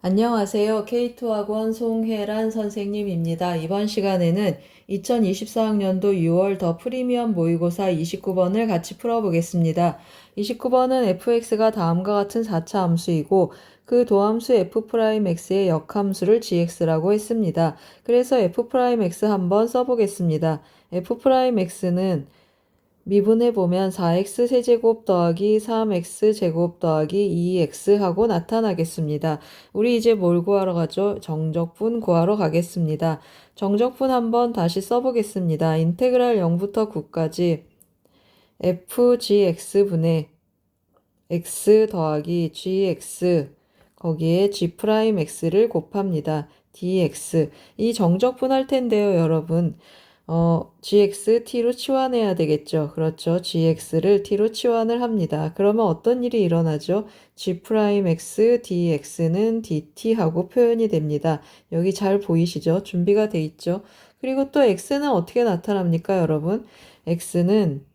안녕하세요. K2학원 송혜란 선생님입니다. 이번 시간에는 2024학년도 6월 더 프리미엄 모의고사 29번을 같이 풀어보겠습니다. 29번은 fx가 다음과 같은 4차 함수이고 그 도함수 f'x의 역함수를 gx라고 했습니다. 그래서 f'x 한번 써보겠습니다. f'x는 미분해 보면 4x 세제곱 더하기 3x 제곱 더하기 2x 하고 나타나겠습니다. 우리 이제 뭘 구하러 가죠? 정적분 구하러 가겠습니다. 정적분 한번 다시 써보겠습니다. 인테그랄 0부터 9까지 fgx분의 x 더하기 gx 거기에 g'x를 곱합니다. dx 이 정적분 할 텐데요, 여러분. 어, gx t로 치환해야 되겠죠. 그렇죠. gx를 t로 치환을 합니다. 그러면 어떤 일이 일어나죠? g'x dx는 dt 하고 표현이 됩니다. 여기 잘 보이시죠? 준비가 돼 있죠. 그리고 또 x는 어떻게 나타납니까, 여러분? x는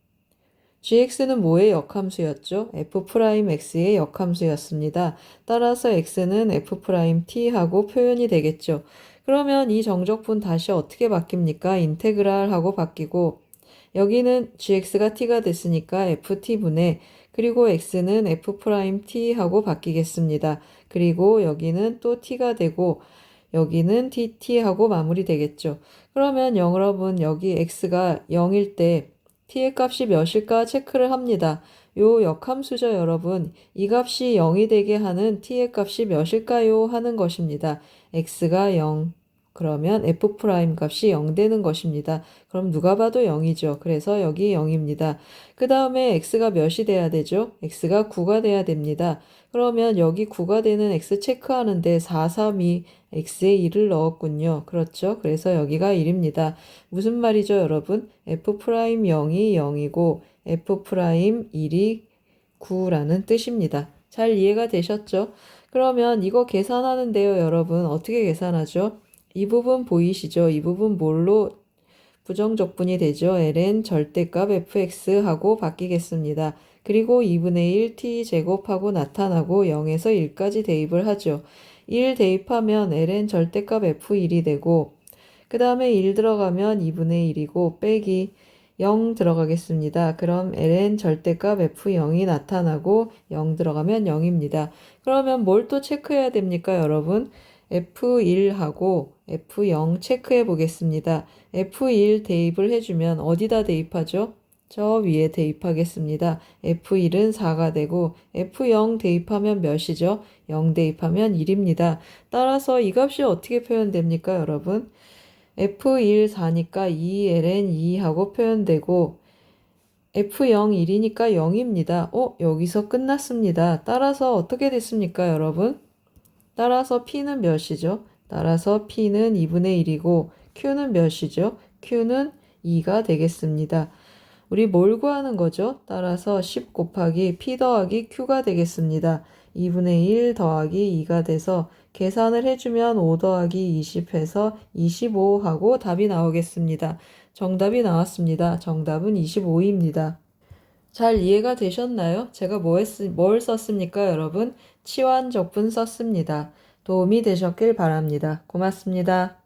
gx는 뭐의 역함수였죠? f'x의 역함수였습니다. 따라서 x는 f't 하고 표현이 되겠죠. 그러면 이 정적분 다시 어떻게 바뀝니까? 인테그랄 하고 바뀌고 여기는 gx가 t가 됐으니까 ft분의 그리고 x는 f't 하고 바뀌겠습니다. 그리고 여기는 또 t가 되고 여기는 dt 하고 마무리 되겠죠. 그러면 여러분 여기 x가 0일 때 t의 값이 몇일까 체크를 합니다. 요 역함수죠, 여러분. 이 값이 0이 되게 하는 t의 값이 몇일까요? 하는 것입니다. x가 0. 그러면 f' 값이 0 되는 것입니다. 그럼 누가 봐도 0이죠. 그래서 여기 0입니다. 그 다음에 x가 몇이 돼야 되죠? x가 9가 돼야 됩니다. 그러면 여기 9가 되는 x 체크하는데 4, 3, 2, x에 1을 넣었군요. 그렇죠? 그래서 여기가 1입니다. 무슨 말이죠, 여러분? f' 0이 0이고 f' 1이 9라는 뜻입니다. 잘 이해가 되셨죠? 그러면 이거 계산하는데요, 여러분. 어떻게 계산하죠? 이 부분 보이시죠? 이 부분 뭘로 부정적분이 되죠? ln 절대값 fx하고 바뀌겠습니다. 그리고 2분의 1 t 제곱하고 나타나고 0에서 1까지 대입을 하죠. 1 대입하면 ln 절대값 f1이 되고 그 다음에 1 들어가면 2분의 1이고 빼기 0 들어가겠습니다. 그럼 ln 절대값 f0이 나타나고 0 들어가면 0입니다. 그러면 뭘 또 체크해야 됩니까, 여러분? F1하고 F0 체크해 보겠습니다. F1 대입을 해주면 어디다 대입하죠? 저 위에 대입하겠습니다. F1은 4가 되고 F0 대입하면 몇이죠? 0 대입하면 1입니다. 따라서 이 값이 어떻게 표현됩니까, 여러분? F1 4니까 2ln 2 하고 표현되고 F0 1이니까 0입니다. 어, 여기서 끝났습니다. 따라서 어떻게 됐습니까, 여러분? 따라서 P는 몇이죠? 따라서 P는 2분의 1이고 Q는 몇이죠? Q는 2가 되겠습니다. 우리 뭘 구하는 거죠? 따라서 10 곱하기 P 더하기 Q가 되겠습니다. 2분의 1 더하기 2가 돼서 계산을 해주면 5 더하기 20 해서 25 하고 답이 나오겠습니다. 정답이 나왔습니다. 정답은 25입니다. 잘 이해가 되셨나요? 제가 뭐 했, 뭘 썼습니까, 여러분? 치환 적분 썼습니다. 도움이 되셨길 바랍니다. 고맙습니다.